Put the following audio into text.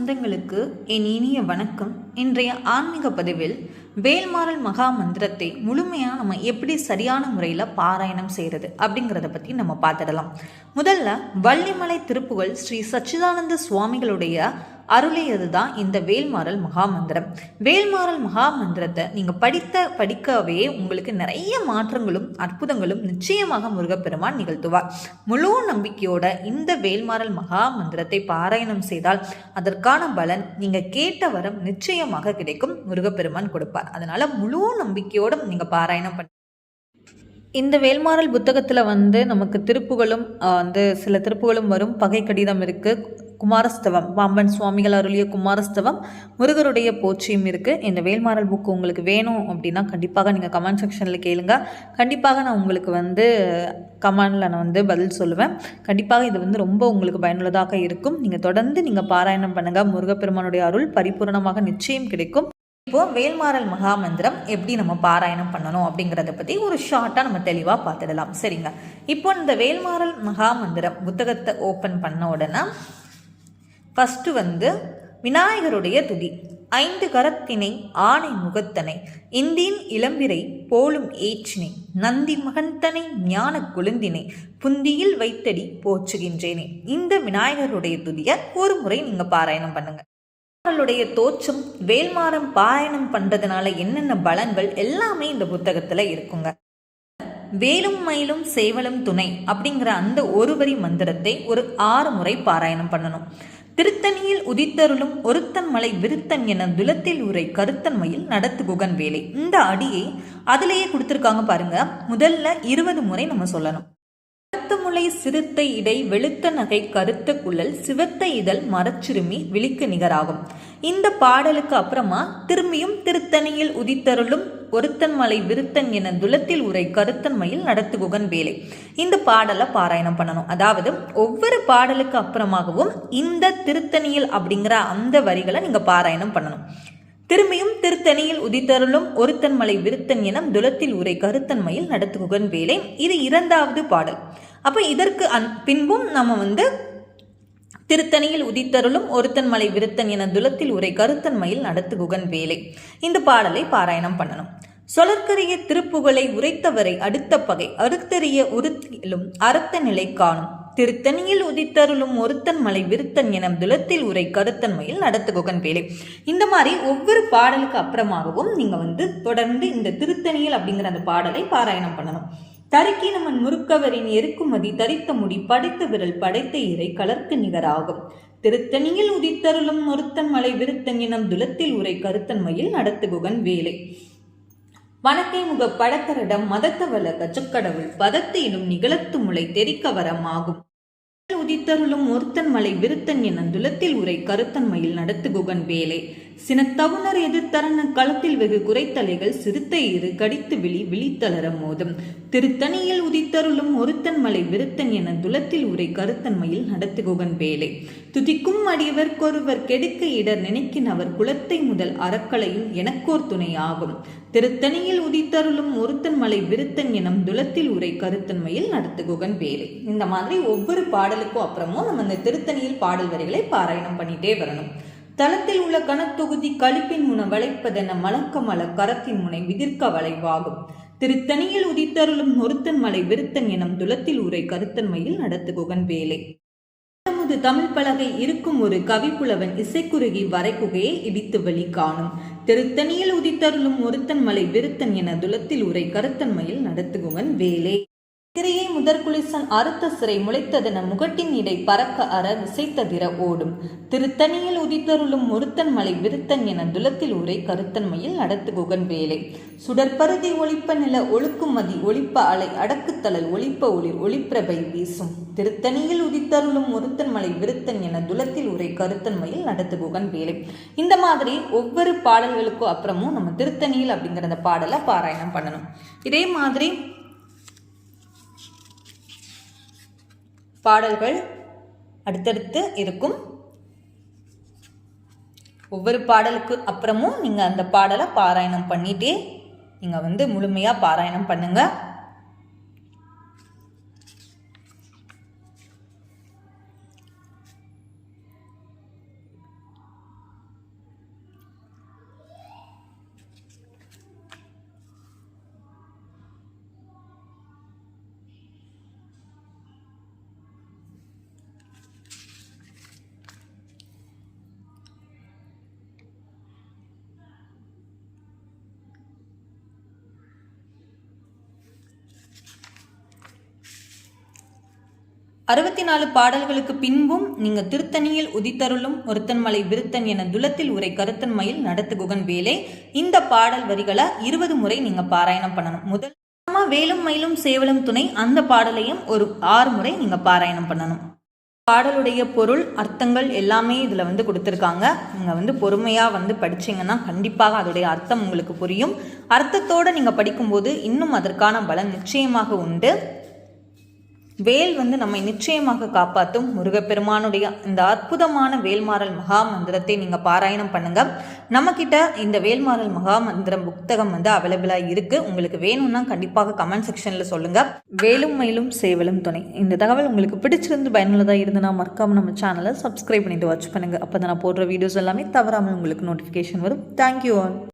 சொந்தங்களுக்கு என் இனிய வணக்கம். இன்றைய ஆன்மீக பதிவில் வேல்மாறல் மகா மந்திரத்தை முழுமையாக நம்ம எப்படி சரியான முறையில் பாராயணம் செய்கிறது அப்படிங்கிறத பற்றி நம்ம பார்த்துடலாம். முதல்ல வள்ளிமலை திருப்புகழ் ஸ்ரீ சச்சிதானந்த சுவாமிகளுடைய அருளியது தான் இந்த வேல்மாறல் மகாமந்திரம். வேல்மாறல் மகாமந்திரத்தை நீங்கள் படித்த படிக்கவே உங்களுக்கு நிறைய மாற்றங்களும் அற்புதங்களும் நிச்சயமாக முருகப்பெருமான் நிகழ்த்துவார். முழு நம்பிக்கையோட இந்த வேல்மாறல் மகாமந்திரத்தை பாராயணம் செய்தால் அதற்கான பலன் நீங்கள் கேட்ட வரம் நிச்சயமாக கிடைக்கும். முருகப்பெருமான் கொடுப்பார். அதனால முழு நம்பிக்கையோடும் நீங்கள் பாராயணம் பண்ண இந்த வேல்மாறல் புத்தகத்தில் வந்து நமக்கு திருப்புகளும் வந்து சில திருப்புகளும் வரும். பகை கடிதம் இருக்குது குமாரஸ்தவம் பாம்பன் சுவாமிகள் அருளிய குமாரஸ்தவம் முருகருடைய போற்றியும் இருக்குது இந்த வேல்மாறல் புக்கு உங்களுக்கு வேணும் அப்படின்னா கண்டிப்பாக நீங்கள் கமெண்ட் செக்ஷனில் கேளுங்க. கண்டிப்பாக நான் உங்களுக்கு வந்து கமெண்டில் நான் வந்து பதில் சொல்லுவேன். கண்டிப்பாக இது வந்து ரொம்ப உங்களுக்கு பயனுள்ளதாக இருக்கும். நீங்கள் தொடர்ந்து நீங்கள் பாராயணம் பண்ணுங்கள் முருகப்பெருமானுடைய அருள் பரிபூரணமாக நிச்சயம் கிடைக்கும். இப்போ வேல்மாறல் மகாமந்திரம் எப்படி நம்ம பாராயணம் பண்ணணும் அப்படிங்கிறத பற்றி ஒரு ஷார்ட்டாக நம்ம தெளிவாக பார்த்துடலாம். சரிங்க. இப்போ இந்த வேல்மாறல் மகாமந்திரம் புத்தகத்தை ஓப்பன் பண்ண உடனே ஃபஸ்ட்டு வந்து விநாயகருடைய துதி. ஐந்து கரத்தினை ஆணை முகத்தனை இந்தியின் இளம்பிரை போலும் ஏற்றினை நந்தி மகந்தனை ஞான குழுந்தினை புந்தியில் வைத்தடி போற்றுகின்றேனே. இந்த விநாயகருடைய துதியை ஒரு முறை நீங்கள் பாராயணம் பண்ணுங்க. அவர்களுடைய தோற்றம் வேல்மாறம் பாராயணம் பண்றதுனால என்னென்ன பலன்கள் எல்லாமே இந்த புத்தகத்துல இருக்குங்க. வேலும் மயிலும் சேவலும் துணை அப்படிங்கிற அந்த ஒரு வரி மந்திரத்தை ஒரு ஆறு முறை பாராயணம் பண்ணணும். திருத்தணியில் உதித்தருளும் ஒருத்தன் மலை விருத்தன் என துலத்தில் உரை கருத்தன்மையில் நடத்து குகன் வேலை. இந்த அடியை அதிலேயே கொடுத்துருக்காங்க பாருங்க. முதல்ல இருபது முறை நம்ம சொல்லணும். கருத்த முளை சிறுத்தை இடை வெளுத்த நகை கருத்த குழல் சிவத்த இதழ் மரச்சிறுமி விழிக்கு நிகராகும். இந்த பாடலுக்கு அப்புறமா திரும்பியும் திருத்தணியில் உதித்தருளும் ஒருத்தன் மலை விருத்தன் என துலத்தில் உரை கருத்தன்மையில் நடத்துகுகன் வேலை. இந்த பாடலை பாராயணம் பண்ணணும். அதாவது ஒவ்வொரு பாடலுக்கு அப்புறமாகவும் இந்த திருத்தணியில் அப்படிங்கிற அந்த வரிகளை நீங்க பாராயணம் பண்ணணும். திரும்பியும் திருத்தணியில் உதித்தருளும் ஒருத்தன் மலை விருத்தன் என துலத்தில் உரை கருத்தன்மையில் நடத்துகுகன் வேலை. இது இரண்டாவது பாடல். அப்போ இதற்கு அன் பின்பும் நம்ம வந்து திருத்தணியில் உதித்தருளும் ஒருத்தன் மலை விருத்தன் என துலத்தில் உரை கருத்தன்மையில் நடத்துகுகன் வேலை. இந்த பாடலை பாராயணம் பண்ணணும். சொலற்கரிய திருப்புகழை உரைத்தவரை அடுத்த பகை அறுத்தறிய உறுத்திலும் அறத்த நிலை காணும். திருத்தணியில் உதித்தருளும் ஒருத்தன் மலை விருத்தன் என துலத்தில் உரை கருத்தன்மையில் நடத்துகுகன் வேலை. இந்த மாதிரி ஒவ்வொரு பாடலுக்கு அப்புறமாகவும் நீங்க வந்து தொடர்ந்து இந்த திருத்தணியில் அப்படிங்கிற அந்த பாடலை பாராயணம் பண்ணணும். தருக்கினமன் முறுக்கவரின் எருக்குமதி தரித்த முடி படைத்த விரல் படைத்த இறை கலர்க்கு நிகராகும். திருத்தணியில் உதித்தருளும் ஒருத்தன் மலை விருத்தன் இனம் துலத்தில் உரை கருத்தன்மையில் நடத்துகுகன் வேலை. வணக்கை முக படக்கரடம் மதத்தவல கச்சக்கடவுள் எனும் நிகழத்து முளை தெரிக்க ஆகும் உதித்தருளும் ஒருத்தன் மலை விருத்தன் என துலத்தில் உரை கருத்தன்மையில் நடத்துகுகன் வேலை. சினத்தவுணர் எதிர்த்தரன களத்தில் வெகு குறைத்தலைகள் சிறுத்தை இரு கடித்து விழி விழித்தளர மோதும். திருத்தணியில் உதித்தருளும் ஒருத்தன் மலை விருத்தன் என துலத்தில் உரை கருத்தன்மையில் நடத்துகுகன் வேலை துதிக்கும் அடியவர்க்கொருவர் கெடுக்க இடர் நினைக்கின் அவர் குலத்தை முதல் அறக்கலையும் எனக்கோர் துணை ஆகும் திருத்தணியில் உதித்தருளும் ஒருத்தன் மலை விருத்தன் எனும் துலத்தில் உரை கருத்தன்மையில் நடத்துகுகன் வேலை இந்த மாதிரி ஒவ்வொரு பாடலுக்கும் அப்புறமும் நம்ம இந்த திருத்தணியில் பாடல் வரிகளை பாராயணம் பண்ணிட்டே வரணும். தளத்தில் உள்ள கணத்தொகுதி கழிப்பின் முன வளைப்பதென மலக்க மல கரத்தின் முனை விதிர்க்க வளைவாகும். திருத்தணியில் உதித்தருளும் ஒருத்தன் மலை விருத்தன் எனும் துளத்தில் உரை கருத்தன்மையில் நடத்துகுகன் வேலை. தமது தமிழ் பலகை இருக்கும் ஒரு கவிப்புலவன் இசைக்குருகி வரைக்குகையை இடித்து வழி காணும். திருத்தணியில் உதித்தருளும் ஒருத்தன் மலை விருத்தன் என துலத்தில் உரை கருத்தன்மையில் நடத்துகுவன் வேலை. திரையை முதற்குளிசன் அறுத்த சிறை முளைத்ததென முகட்டின் இடை பறக்க அற விசைத்ததிர ஓடும். திருத்தணியில் உதித்தருளும் முருத்தன் மலை விருத்தன் என துலத்தில் உரை கருத்தன்மையில் அடத்து குகன் வேலை. சுடற்பருதி ஒழிப்ப நில ஒழுக்குமதி ஒளிப்ப அலை அடக்குத்தளல் ஒளிப்ப ஒளிர் ஒளிப்பிரபை வீசும். திருத்தணியில் உதித்தருளும் முருத்தன் மலை விருத்தன் என துலத்தில் உரை கருத்தன்மையில் நடத்துகுகன் வேலை. இந்த மாதிரி ஒவ்வொரு பாடல்களுக்கும் அப்புறமும் நம்ம திருத்தணியில் அப்படிங்கிற அந்த பாடலை பாராயணம் பண்ணணும். இதே மாதிரி பாடல்கள் அடுத்தடுத்து இருக்கும். ஒவ்வொரு பாடலுக்கு அப்புறமும் நீங்கள் அந்த பாடலை பாராயணம் பண்ணிகிட்டே நீங்கள் வந்து முழுமையாக பாராயணம் பண்ணுங்கள் அறுபத்தி நாலு பாடல்களுக்கு பின்பும் நீங்க திருத்தணியில் உதித்தருளும் ஒருத்தன் மலை விருத்தன் என துலத்தில் உரை கருத்தன்மையில் மயில் நடத்துகுகன் வேலை. இந்த பாடல் வரிகளை இருபது முறை நீங்க பாராயணம் பண்ணணும். முதல் வேலும் மயிலும் சேவலும் துணை அந்த பாடலையும் ஒரு ஆறு முறை நீங்க பாராயணம் பண்ணணும். பாடலுடைய பொருள் அர்த்தங்கள் எல்லாமே இதில் வந்து கொடுத்துருக்காங்க. நீங்கள் வந்து பொறுமையாக வந்து படிச்சீங்கன்னா கண்டிப்பாக அதோடைய அர்த்தம் உங்களுக்கு புரியும். அர்த்தத்தோடு நீங்கள் படிக்கும்போது இன்னும் அதற்கான பலன் நிச்சயமாக உண்டு. வேல் வந்து நம்மை நிச்சயமாக காப்பாற்றும் முருகப்பெருமானுடைய இந்த அற்புதமான வேல்மாறல் மகா மந்திரத்தை நீங்கள் பாராயணம் பண்ணுங்கள் நம்மக்கிட்ட இந்த வேல்மாறல் மகா மந்திரம் புத்தகம் வந்து அவைலபிளாக இருக்குது உங்களுக்கு வேணும்னா கண்டிப்பாக கமெண்ட் செக்ஷனில் சொல்லுங்கள் வேலும் மயிலும் சேவலும் துணை. இந்த தகவல் உங்களுக்கு பிடிச்சிருந்து பயனுள்ளதாக இருந்ததுன்னா மறக்காமல் நம்ம சேனலை சப்ஸ்கிரைப் பண்ணிட்டு வாட்ச் பண்ணுங்கள் அப்போ தான் நான் போடுற வீடியோஸ் எல்லாமே தவறாமல் உங்களுக்கு நோட்டிஃபிகேஷன் வரும். Thank you all